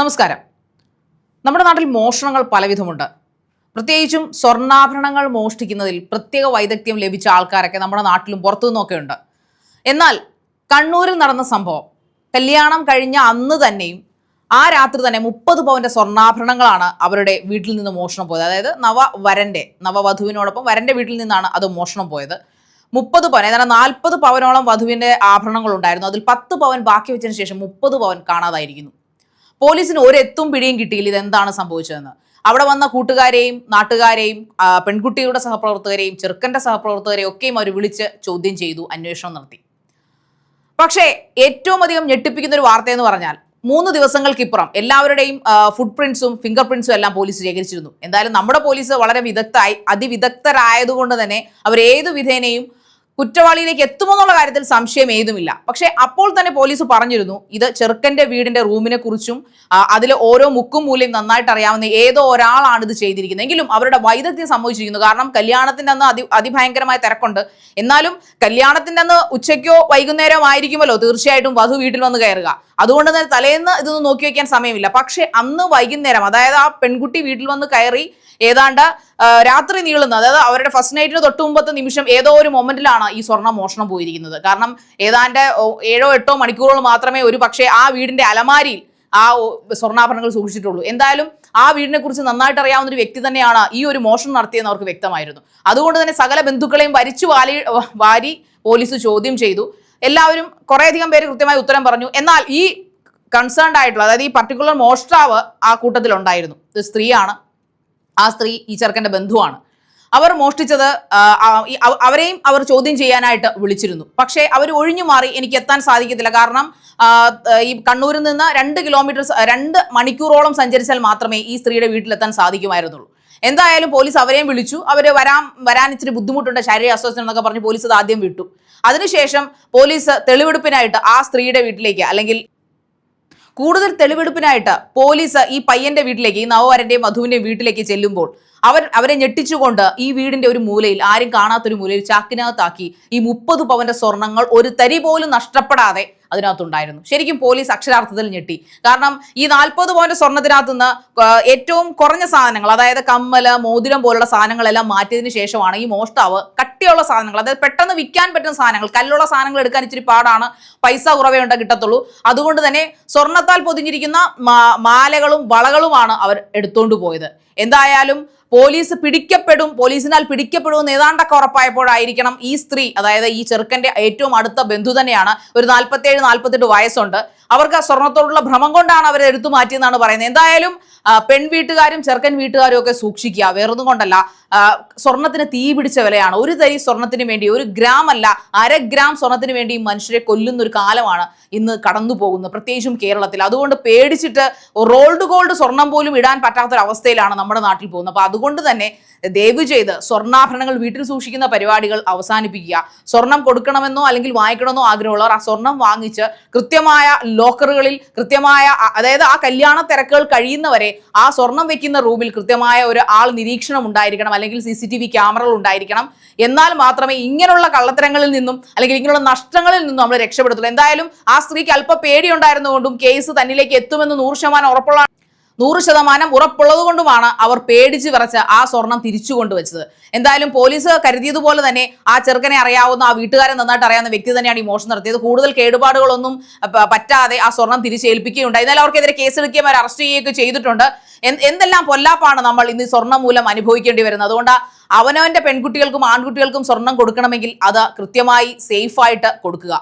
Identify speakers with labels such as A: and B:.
A: നമസ്കാരം. നമ്മുടെ നാട്ടിൽ മോഷണങ്ങൾ പലവിധമുണ്ട്. പ്രത്യേകിച്ചും സ്വർണാഭരണങ്ങൾ മോഷ്ടിക്കുന്നതിൽ പ്രത്യേക വൈദഗ്ധ്യം ലഭിച്ച ആൾക്കാരൊക്കെ നമ്മുടെ നാട്ടിലും പുറത്തു നിന്നൊക്കെ ഉണ്ട്. എന്നാൽ കണ്ണൂരിൽ നടന്ന സംഭവം കല്യാണം കഴിഞ്ഞ അന്ന് തന്നെയും ആ രാത്രി തന്നെ മുപ്പത് പവന്റെ സ്വർണാഭരണങ്ങളാണ് അവരുടെ വീട്ടിൽ നിന്ന് മോഷണം പോയത്. അതായത് നവവരന്റെ നവവധുവിനോടൊപ്പം വരന്റെ വീട്ടിൽ നിന്നാണ് അത് മോഷണം പോയത്. മുപ്പത് പവൻ ഏതാണ്ട് നാൽപ്പത് പവനോളം വധുവിന്റെ ആഭരണങ്ങൾ ഉണ്ടായിരുന്നു അതിൽ പത്ത് പവൻ ബാക്കി വെച്ചതിന് ശേഷം മുപ്പത് പവൻ കാണാതായിരിക്കുന്നു. പോലീസിന് ഒരെത്തും പിടിയും കിട്ടിയില്ല ഇതെന്താണ് സംഭവിച്ചതെന്ന്. അവിടെ വന്ന കൂട്ടുകാരെയും നാട്ടുകാരെയും പെൺകുട്ടികളുടെ സഹപ്രവർത്തകരെയും ചെറുക്കന്റെ സഹപ്രവർത്തകരെയും ഒക്കെയും അവർ വിളിച്ച് ചോദ്യം ചെയ്തു അന്വേഷണം നടത്തി. പക്ഷേ ഏറ്റവും അധികം ഞെട്ടിപ്പിക്കുന്ന ഒരു വാർത്ത എന്ന് പറഞ്ഞാൽ മൂന്ന് ദിവസങ്ങൾക്കിപ്പുറം എല്ലാവരുടെയും ഫുട് പ്രിന്റ്സും ഫിംഗർ പ്രിന്റ്സും എല്ലാം പോലീസ് ശേഖരിച്ചിരുന്നു. എന്തായാലും നമ്മുടെ പോലീസ് വളരെ വിദഗ്ധായി അതിവിദഗ്ധരായതുകൊണ്ട് തന്നെ അവർ ഏതു വിധേനയും കുറ്റവാളിയിലേക്ക് എത്തുമെന്നുള്ള കാര്യത്തിൽ സംശയം ഏതുമില്ല. പക്ഷേ അപ്പോൾ തന്നെ പോലീസ് പറഞ്ഞിരുന്നു ഇത് ചെറുക്കന്റെ വീടിന്റെ റൂമിനെ കുറിച്ചും അതിൽ ഓരോ മുക്കും മൂലയും നന്നായിട്ട് അറിയാവുന്ന ഏതോ ഒരാളാണ് ഇത് ചെയ്തിരിക്കുന്നത്. എങ്കിലും അവരുടെ വൈദഗ്ധ്യം സംഭവിച്ചിരിക്കുന്നു. കാരണം കല്യാണത്തിന്റെ അന്ന് അതി അതിഭയങ്കരമായ തിരക്കുണ്ട്. എന്നാലും കല്യാണത്തിന്റെ അന്ന് ഉച്ചയ്ക്കോ വൈകുന്നേരമോ ആയിരിക്കുമല്ലോ തീർച്ചയായിട്ടും വധു വീട്ടിൽ വന്ന് കയറുക. അതുകൊണ്ട് തന്നെ തലേന്ന് ഇതൊന്നും നോക്കി വയ്ക്കാൻ സമയമില്ല. പക്ഷേ അന്ന് വൈകുന്നേരം അതായത് ആ പെൺകുട്ടി വീട്ടിൽ വന്ന് കയറി ഏതാണ്ട് രാത്രി നീളുന്ന അതായത് അവരുടെ ഫസ്റ്റ് നൈറ്റിന് തൊട്ട് മുമ്പത്തെ നിമിഷം ഏതോ ഒരു മൊമെന്റിലാണ് ഈ സ്വർണ മോഷണം പോയിരിക്കുന്നത്. കാരണം ഏതാണ്ട് ഏഴോ എട്ടോ മണിക്കൂറുകൾ മാത്രമേ ഒരു പക്ഷേ ആ വീടിന്റെ അലമാരിയിൽ ആ സ്വർണാഭരണങ്ങൾ സൂക്ഷിച്ചിട്ടുള്ളൂ. എന്തായാലും ആ വീടിനെ കുറിച്ച് നന്നായിട്ട് അറിയാവുന്ന ഒരു വ്യക്തി തന്നെയാണ് ഈ ഒരു മോഷണം നടത്തിയെന്ന് അവർക്ക് വ്യക്തമായിരുന്നു. അതുകൊണ്ട് തന്നെ സകല ബന്ധുക്കളെയും വരിച്ചു വാലി വാരി പോലീസ് ചോദ്യം ചെയ്തു. എല്ലാവരും കുറേയധികം പേര് കൃത്യമായി ഉത്തരം പറഞ്ഞു. എന്നാൽ ഈ കൺസേൺഡ് ആയിട്ടുള്ള അതായത് ഈ പർട്ടിക്കുലർ മോഷ്ടാവ് ആ കൂട്ടത്തിലുണ്ടായിരുന്നു. ഇത് സ്ത്രീയാണ്. ആ സ്ത്രീ ഈ ചെറുക്കന്റെ ബന്ധുവാണ്. അവർ മോഷ്ടിച്ചത് അവരെയും അവർ ചോദ്യം ചെയ്യാനായിട്ട് വിളിച്ചിരുന്നു. പക്ഷേ അവർ ഒഴിഞ്ഞു മാറി എനിക്ക് എത്താൻ സാധിക്കത്തില്ല. കാരണം ഈ കണ്ണൂരിൽ നിന്ന് രണ്ട് കിലോമീറ്റർ രണ്ട് മണിക്കൂറോളം സഞ്ചരിച്ചാൽ മാത്രമേ ഈ സ്ത്രീയുടെ വീട്ടിലെത്താൻ സാധിക്കുമായിരുന്നുള്ളൂ. എന്തായാലും പോലീസ് അവരെയും വിളിച്ചു. അവർ വരാൻ വരാൻ ഇച്ചിരി ബുദ്ധിമുട്ടുണ്ട്. ശാരീരിക അസ്വസ്ഥ എന്നൊക്കെ പറഞ്ഞ് പോലീസ് അത് ആദ്യം വിട്ടു. അതിനുശേഷം പോലീസ് തെളിവെടുപ്പിനായിട്ട് ആ സ്ത്രീയുടെ വീട്ടിലേക്ക് അല്ലെങ്കിൽ കൂടുതൽ തെളിവെടുപ്പിനായിട്ട് പോലീസ് ഈ പയ്യന്റെ വീട്ടിലേക്ക് ഈ നവവരന്റെയും മധുവിന്റെയും വീട്ടിലേക്ക് ചെല്ലുമ്പോൾ അവർ അവരെ ഞെട്ടിച്ചുകൊണ്ട് ഈ വീടിന്റെ ഒരു മൂലയിൽ ആരും കാണാത്തൊരു മൂലയിൽ ചാക്കിനകത്താക്കി ഈ മുപ്പത് പവന്റെ സ്വർണങ്ങൾ ഒരു തരി പോലും നഷ്ടപ്പെടാതെ അതിനകത്തുണ്ടായിരുന്നു. ശരിക്കും പോലീസ് അക്ഷരാർത്ഥത്തിൽ ഞെട്ടി. കാരണം ഈ നാൽപ്പത് പോയിന്റ് സ്വർണത്തിനകത്ത് നിന്ന് ഏറ്റവും കുറഞ്ഞ സാധനങ്ങൾ അതായത് കമ്മൽ മോതിരം പോലുള്ള സാധനങ്ങളെല്ലാം മാറ്റിയതിന് ശേഷമാണ് ഈ മോഷ്ടാവ് കട്ടിയുള്ള സാധനങ്ങൾ അതായത് പെട്ടെന്ന് വിൽക്കാൻ പറ്റുന്ന സാധനങ്ങൾ കല്ലുള്ള സാധനങ്ങൾ എടുക്കാൻ ഇച്ചിരി പാടാണ് പൈസ കുറവേ ഉണ്ട് കിട്ടത്തുള്ളൂ അതുകൊണ്ട് തന്നെ സ്വർണത്താൽ പൊതിഞ്ഞിരിക്കുന്ന മാലകളും വളകളുമാണ് അവർ എടുത്തുകൊണ്ട് പോയത്. എന്തായാലും പോലീസ് പിടിക്കപ്പെടും പോലീസിനാൽ പിടിക്കപ്പെടുമെന്ന് ഏതാണ്ടൊക്കെ ഉറപ്പായപ്പോഴായിരിക്കണം ഈ സ്ത്രീ അതായത് ഈ ചെറുക്കന്റെ ഏറ്റവും അടുത്ത ബന്ധു തന്നെയാണ് ഒരു നാൽപ്പത്തേഴ് നാൽപ്പത്തെട്ട് വയസ്സുണ്ട്. അവർക്ക് ആ സ്വർണത്തോടുള്ള ഭ്രമം കൊണ്ടാണ് അവരെ എടുത്തു മാറ്റിയെന്നാണ് പറയുന്നത്. എന്തായാലും പെൺ വീട്ടുകാരും ചെറുക്കൻ വീട്ടുകാരും ഒക്കെ സൂക്ഷിക്കുക വേറൊന്നും കൊണ്ടല്ല. സ്വർണത്തിന് തീ പിടിച്ച വിലയാണ്. ഒരു തരി സ്വർണത്തിന് വേണ്ടി ഒരു ഗ്രാം അല്ല അര ഗ്രാം സ്വർണത്തിന് വേണ്ടി മനുഷ്യരെ കൊല്ലുന്ന ഒരു കാലമാണ് ഇന്ന് കടന്നു പോകുന്നത് പ്രത്യേകിച്ചും കേരളത്തിൽ. അതുകൊണ്ട് പേടിച്ചിട്ട് റോൾഡ് ഗോൾഡ് സ്വർണം പോലും ഇടാൻ പറ്റാത്തൊരവസ്ഥയിലാണ് നമ്മുടെ നാട്ടിൽ പോകുന്നത്. അപ്പൊ അതുകൊണ്ട് തന്നെ ദയവ് ചെയ്ത് സ്വർണാഭരണങ്ങൾ വീട്ടിൽ സൂക്ഷിക്കുന്ന പരിപാടികൾ അവസാനിപ്പിക്കുക. സ്വർണം കൊടുക്കണമെന്നോ അല്ലെങ്കിൽ വാങ്ങിക്കണമെന്നോ ആഗ്രഹമുള്ളവർ ആ സ്വർണം വാങ്ങിച്ച് കൃത്യമായ ലോക്കറുകളിൽ കൃത്യമായ അതായത് ആ കല്യാണ തിരക്കുകൾ കഴിയുന്നവരെ ആ സ്വർണം വെക്കുന്ന റൂമിൽ കൃത്യമായ ഒരു ആൾ നിരീക്ഷണം ഉണ്ടായിരിക്കണം അല്ലെങ്കിൽ സി സി ടി വി ക്യാമറകൾ ഉണ്ടായിരിക്കണം. എന്നാൽ മാത്രമേ ഇങ്ങനെയുള്ള കള്ളത്തരങ്ങളിൽ നിന്നും അല്ലെങ്കിൽ ഇങ്ങനെയുള്ള നഷ്ടങ്ങളിൽ നിന്നും നമ്മൾ രക്ഷപ്പെടുത്തുള്ളൂ. എന്തായാലും ആ സ്ത്രീക്ക് അല്പ പേടിയുണ്ടായിരുന്നുകൊണ്ടും കേസ് തന്നിലേക്ക് എത്തുമെന്ന് നൂറ് ശതമാനം ഉറപ്പുള്ള നൂറ് ശതമാനം ഉറപ്പുള്ളത് കൊണ്ടുമാണ് അവർ പേടിച്ച് വിറച്ച് ആ സ്വർണം തിരിച്ചു കൊണ്ടുവച്ചത്. എന്തായാലും പോലീസ് കരുതിയതുപോലെ തന്നെ ആ ചെറുക്കനെ അറിയാവുന്ന ആ വീട്ടുകാരെ നന്നായിട്ട് അറിയാവുന്ന വ്യക്തി തന്നെയാണ് ഈ മോഷണം നടത്തിയത്. കൂടുതൽ കേടുപാടുകളൊന്നും പറ്റാതെ ആ സ്വർണം തിരിച്ചേൽപ്പിക്കുകയുണ്ടായി എന്നാലും അവർക്കെതിരെ കേസെടുക്കുകയും അവർ അറസ്റ്റ് ചെയ്യുകയൊക്കെ ചെയ്തിട്ടുണ്ട്. എന്തെല്ലാം പൊല്ലാപ്പാണ് നമ്മൾ ഇന്ന് സ്വർണം മൂലം അനുഭവിക്കേണ്ടി വരുന്നത്? അതുകൊണ്ട് അവനവന്റെ പെൺകുട്ടികൾക്കും ആൺകുട്ടികൾക്കും സ്വർണം കൊടുക്കണമെങ്കിൽ അത് കൃത്യമായി സേഫായിട്ട് കൊടുക്കുക.